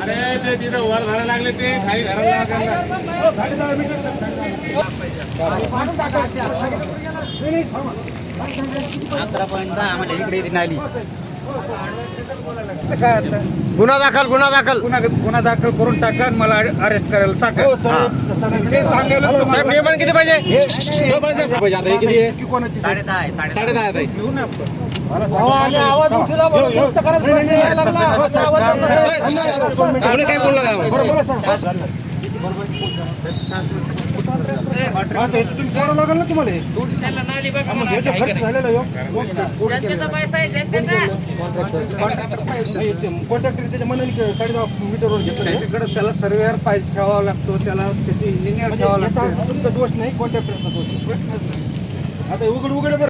अरे ते तिथं वर झाडं लागले ते खाली धरायला अकरा पॉईंट दहा आम्हाला इकडे आली. काय आता? गुन्हा दाखल गुन्हा दाखल. गुन्हा गुन्हा दाखल करून टाका आणि मला अरेस्ट करायला सांगा. साहेब. नियमन किती पाहिजे? हो, बरं साहेब. पाहिजे आता हे किती? आहे कोणाची साडे दहा आहे कोणी काय बोललं का लागेल ना तुम्हाला हे? हा, मग हे तर खर्च झालेला आहे, हो. नाही, ते कॉन्ट्रॅक्टर त्याच्या मनाने साडे दहा मीटरवर घेतलं त्याच्याकडे त्याला सर्वेअर पाहिजे ठेवावा लागतो त्याला त्याचे इंजिनियर ठेवावा लागतो तुमचा दोष नाही कॉन्ट्रॅक्टरचा दोष आहे. आता उघड उघड बरं